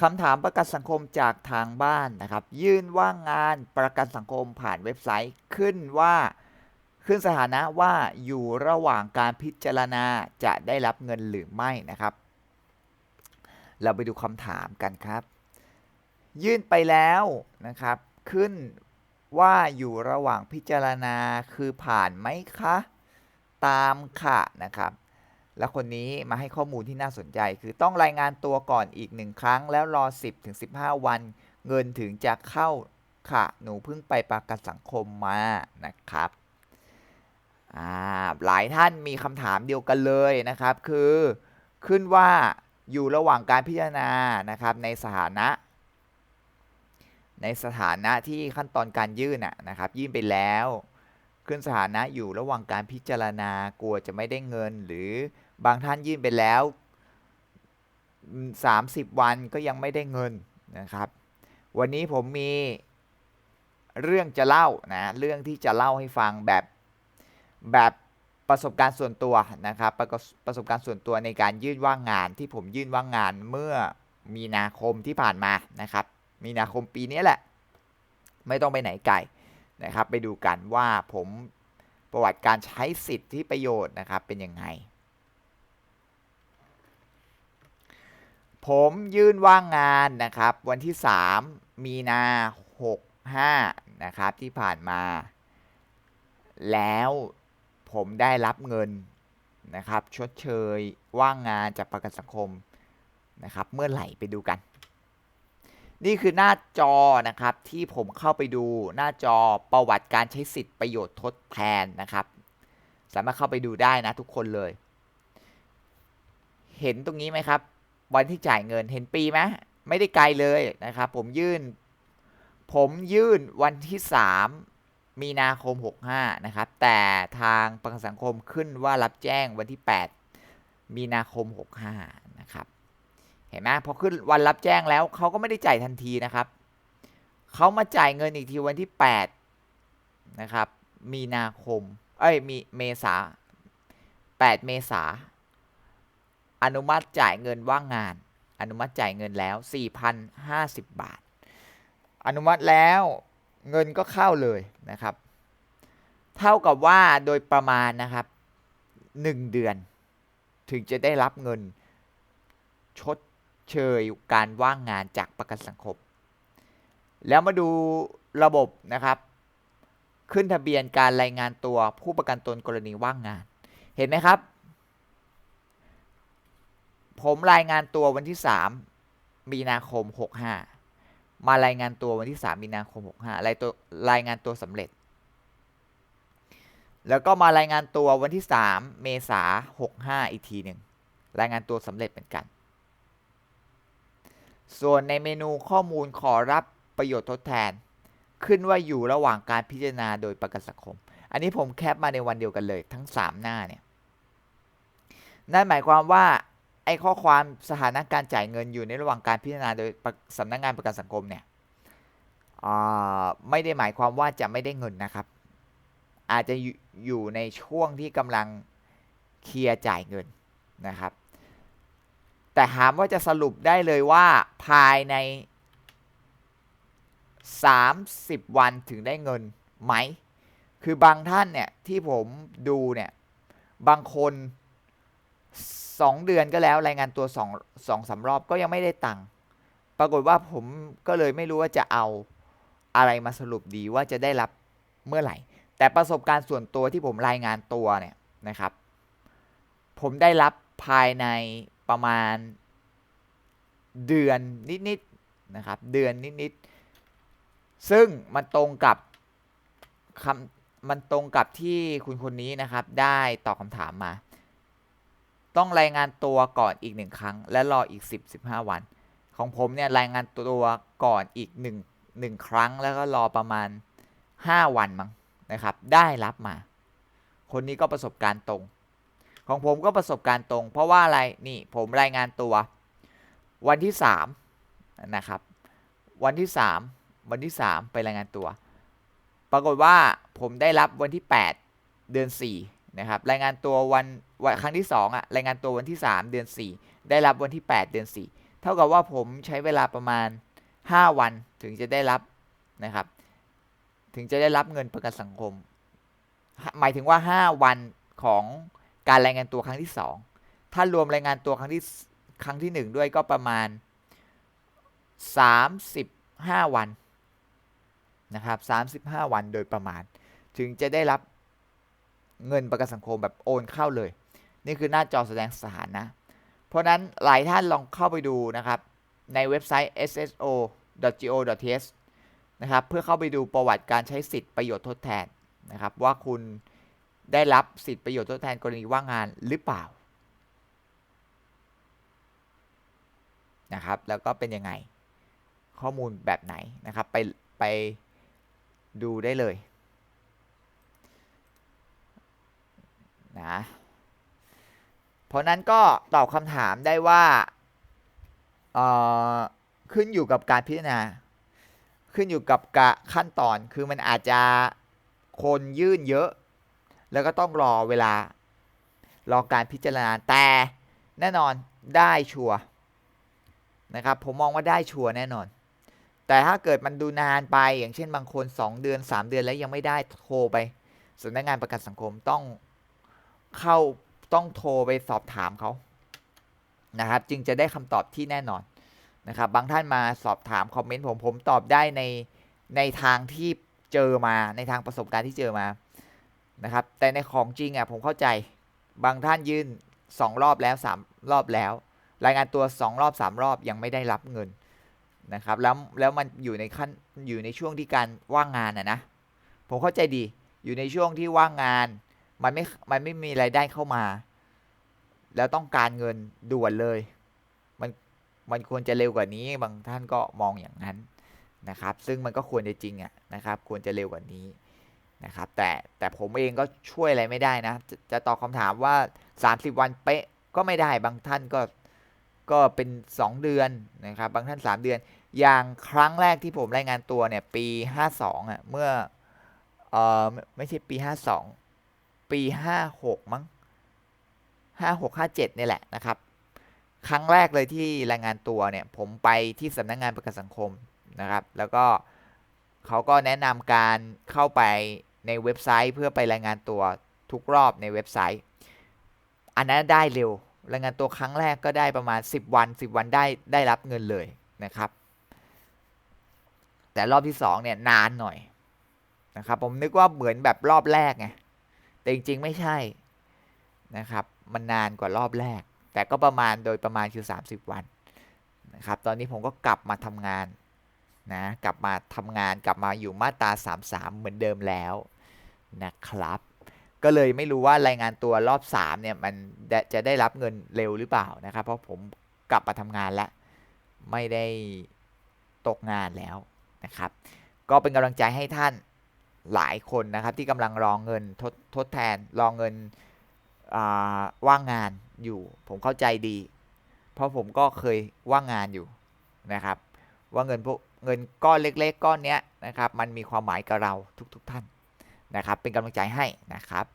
คำถามประกันสังคมจากทางบ้านนะครับ ยื่นว่างงานประกันสังคมผ่านเว็บไซต์ขึ้นว่าขึ้นสถานะว่าอยู่ระหว่างการพิจารณาจะได้รับเงินหรือไม่นะครับ เราไปดูคำถามกันครับ ยื่นไปแล้วนะครับ ขึ้นว่าอยู่ระหว่างพิจารณาคือผ่านไหมคะ ตามค่ะนะครับ แล้วคนนี้มาให้ข้อมูลที่น่าสนใจ คือต้องรายงานตัวก่อนอีกหนึ่งครั้ง แล้วรอ 10ถึง15 วัน เงินถึงจะเข้าค่ะ หนูเพิ่งไปประกันสังคมมานะครับอ่าหลายท่านมีคำถามเดียวกันเลยนะครับ คือขึ้นว่าอยู่ระหว่างการพิจารณานะครับในสถานะ ในสถานะที่ขั้นตอนการยื่นนะนะครับ ยื่นไปแล้ว ขึ้นสถานะอยู่ระหว่างการพิจารณากลัวจะไม่ได้เงินหรือ บางท่านยื่นไปแล้วอืม30 วันก็ยังไม่ได้เงินนะครับ วันนี้ผมมีเรื่องจะเล่านะเรื่องที่จะเล่าให้ฟังแบบแบบประสบการณ์ส่วนตัวนะครับประกบประสบการณ์ส่วนตัวในการยื่นว่างงานที่ผมยื่นว่างงานเมื่อมีนาคมที่ผ่านมานะครับ มีนาคมปีนี้แหละ ไม่ต้องไปไหนไกลนะครับ ไปดูกันว่าผมประวัติการใช้สิทธิประโยชน์นะครับเป็นยังไง ผมยื่นว่างงานนะครับ วันที่ 3 มีนา 65 นะครับที่ผ่านมา แล้วผมได้รับเงินนะครับ ชดเชยว่างงานจากประกันสังคมนะครับ เมื่อไหร่ไปดูกัน นี่คือหน้าจอนะครับที่ผมเข้าไปดูหน้าจอประวัติการใช้สิทธิประโยชน์ทดแทนนะครับ สามารถเข้าไปดูได้นะทุกคนเลย เห็นตรงนี้ไหมครับ วันที่จ่ายเงินเห็นปีไหมไม่ได้ไกลเลยนะครับผมยื่น ผมยื่นวันที่ 3 มีนาคม 65 นะครับ แต่ทางประกันสังคมขึ้นว่ารับแจ้งวันที่ 8 มีนาคม 65 นะครับ เห็นไหมพอขึ้นวันรับแจ้งแล้วเขาก็ไม่ได้จ่ายทันทีนะครับเขามาจ่ายเงินอีกทีวันที่ 8 นะครับ มีนาคม เอ้ย มีเมษา 8 เมษา อนุมัติจ่ายเงินว่างงาน อนุมัติจ่ายเงินแล้ว 4,050 บาท อนุมัติแล้วเงินก็เข้าเลยนะครับ เท่ากับว่าโดยประมาณนะครับ 1 เดือน ถึงจะได้รับเงินชดเชยการว่างงานจากประกันสังคม แล้วมาดูระบบนะครับ ขึ้นทะเบียนการรายงานตัวผู้ประกันตนกรณีว่างงาน เห็นไหมครับ ผมรายงานตัววันที่ 3 มีนาคม 65 มารายงานตัววันที่ 3 มีนาคม 65รายตัวรายงานตัวสำเร็จ แล้วก็มารายงานตัววันที่ 3 เมษา65 อีกทีหนึ่งรายงานตัวสำเร็จเหมือนกัน ส่วนในเมนูข้อมูลขอรับประโยชน์ทดแทน ขึ้นว่าอยู่ระหว่างการพิจารณาโดยประกันสังคม อันนี้ผมแคปมาในวันเดียวกันเลย ทั้ง 3 หน้าเนี่ยนั่นหมายความว่า ไอ้ข้อความสถานะการจ่ายเงินอยู่ในระหว่างการพิจารณาโดยสำนักงานประกันสังคมเนี่ยอ่าไม่ได้หมายความว่าจะไม่ได้เงินนะครับ อาจจะอยู่ในช่วงที่กำลังเคลียร์จ่ายเงินนะครับ แต่ถามว่าจะสรุปได้เลยว่าภายใน 30 วันถึงได้เงินไหม คือบางท่านเนี่ยที่ผมดูเนี่ยบางคน 2 เดือนก็แล้วรายงานตัว2 2สารอบก็ยังไม่ได้ตังค์ปรากฏว่าผมก็เลยไม่รู้ว่าจะเอาอะไรมาสรุปดีว่าจะได้รับเมื่อไหร่ แต่ประสบการณ์ส่วนตัวที่ผมรายงานตัวเนี่ยนะครับ ผมได้รับภายในประมาณเดือนนิดๆนะครับ เดือนนิดๆซึ่งมันตรงกับคำมันตรงกับที่คุณคนนี้นะครับ ได้ตอบคำถามมา ต้องรายงานตัวก่อนอีกหนึ่งครั้ง และรออีก 10 15 วัน ของผมเนี่ยรายงานตัวก่อนอีก1 1ครั้ง แล้วก็รอประมาณ 5 วันมั้งนะครับ ได้รับมา คนนี้ก็ประสบการณ์ตรง ของผมก็ประสบการณ์ตรง เพราะว่าอะไรนี่ผมรายงานตัว วันที่3นะครับวันที่ 3 วันที่ 3 ไปรายงานตัว ปรากฏว่าผมได้รับวันที่ 8 เดือน 4 นะครับรายงานตัววันวันครั้งที่ 2อะรายงานตัววันที่ 3 เดือน 4 ได้รับวันที่ 8 เดือนเท่ากับว่าผมใช้เวลาประมาณ 5 วันถึงจะได้รับนะครับ ถึงจะได้รับเงินประกันสังคม หมายถึงว่า 5 วันของการรายงานตัวครั้งที่ 2 ถ้ารวมรายงานตัวครั้งที่ครั้งที่ 1 ด้วยก็ประมาณ 35 วันนะครับ35 วันโดยประมาณ ถึงจะได้รับ เงินประกันสังคมแบบโอนเข้าเลย นี่คือหน้าจอแสดงสถานะ เพราะนั้นหลายท่านลองเข้าไปดูนะครับในเว็บไซต์ sso.go.th นะครับเพื่อเข้าไปดูประวัติการใช้สิทธิประโยชน์ทดแทนนะครับว่าคุณได้รับสิทธิประโยชน์ทดแทนกรณีว่างงานหรือเปล่านะครับแล้วก็เป็นยังไงข้อมูลแบบไหนนะครับไปไปดูได้เลย นะเพราะนั้นก็ตอบคำถามได้ว่าขึ้นอยู่กับการพิจารณา ขึ้นอยู่กับกะขั้นตอนคือมันอาจจะคนยื่นเยอะ แล้วก็ต้องรอเวลา รอการพิจารณาแต่แน่นอนได้ชัวนะครับผมมองว่าได้ชัวแน่นอน แต่ถ้าเกิดมันดูนานไปอย่างเช่นบางคน 2 เดือน 3 เดือนแล้วยังไม่ได้โทรไปสำนักงานประกันสังคมต้อง เข้าต้องโทรไปสอบถามเขานะครับ จึงจะได้คำตอบที่แน่นอนนะครับ บางท่านมาสอบถามคอมเมนต์ผมผมตอบได้ในในทางที่เจอมาในทางประสบการณ์ที่เจอมานะครับ แต่ในของจริงอะผมเข้าใจบางท่านยื่น2รอบแล้ว3รอบแล้ว รายงานตัว2รอบ3รอบยังไม่ได้รับเงินนะครับ แล้วแล้วมันอยู่ในขั้นอยู่ในช่วงที่การว่างงานอะนะผมเข้าใจดีอยู่ในช่วงที่ว่างงาน มันไม่ มันไม่มีไรายได้เข้ามา แล้วต้องการเงินด่วนเลย มันมันควรจะเร็วกว่านี้ บางท่านก็มองอย่างนั้นนะครับ ซึ่งมันก็ควรจะจริงอะนะครับ ควรจะเร็วกว่านี้นะครับ แต่แต่ผมเองก็ช่วยอะไรไม่ได้นะจะจะตอบคำถามว่า 30 วันเป๊ะก็ไม่ได้บางท่านก็ก็เป็น 2 เดือนนะครับ บางท่าน 3 เดือน อย่างครั้งแรกที่ผมรายงานตัวเนี่ยปี 52อะเมื่อเอ่อไม่ใช่ปี 52 ปีห้าหกมั้งห้าหกห้าเจ็ดนี่แหละนะครับ ครั้งแรกเลยที่รายงานตัวเนี่ย ผมไปที่สำนักงงานประกันสังคมนะครับ แล้วก็เขาก็แนะนำการเข้าไปในเว็บไซต์ เพื่อไปรายงานตัวทุกรอบในเว็บไซต์ อันนั้นได้เร็ว รายงานตัวครั้งแรกก็ได้ประมาณ 10 วัน 10 วันได้ได้รับเงินเลยนะครับ แต่รอบที่2เนี่ยนานหน่อยนะครับผมนึกว่าเหมือนแบบรอบแรกไง แต่จริงๆไม่ใช่นะครับ มันนานกว่ารอบแรก แต่ก็ประมาณโดยประมาณคือ 30 วันนะครับ ตอนนี้ผมก็กลับมาทำงานนะกลับมาทำงานกลับมาอยู่มาตรา 33 เหมือนเดิมแล้วนะครับ ก็เลยไม่รู้ว่ารายงานตัวรอบ 3 เนี่ย มันจะได้รับเงินเร็วหรือเปล่านะครับ เพราะผมกลับมาทำงานแล้ว ไม่ได้ตกงานแล้วนะครับ ก็เป็นกำลังใจให้ท่าน หลายคนนะครับที่กำลังรองเงินทดทดแทนรองเงินว่างงานอยู่ ผมเข้าใจดี เพราะผมก็เคยว่างงานอยู่นะครับ ว่าเงินพวกเงินก้อนเล็ก ๆ ก้อนนี้นะครับ มันมีความหมายกับเราทุก ๆ ท่านนะครับ เป็นกำลังใจให้นะครับ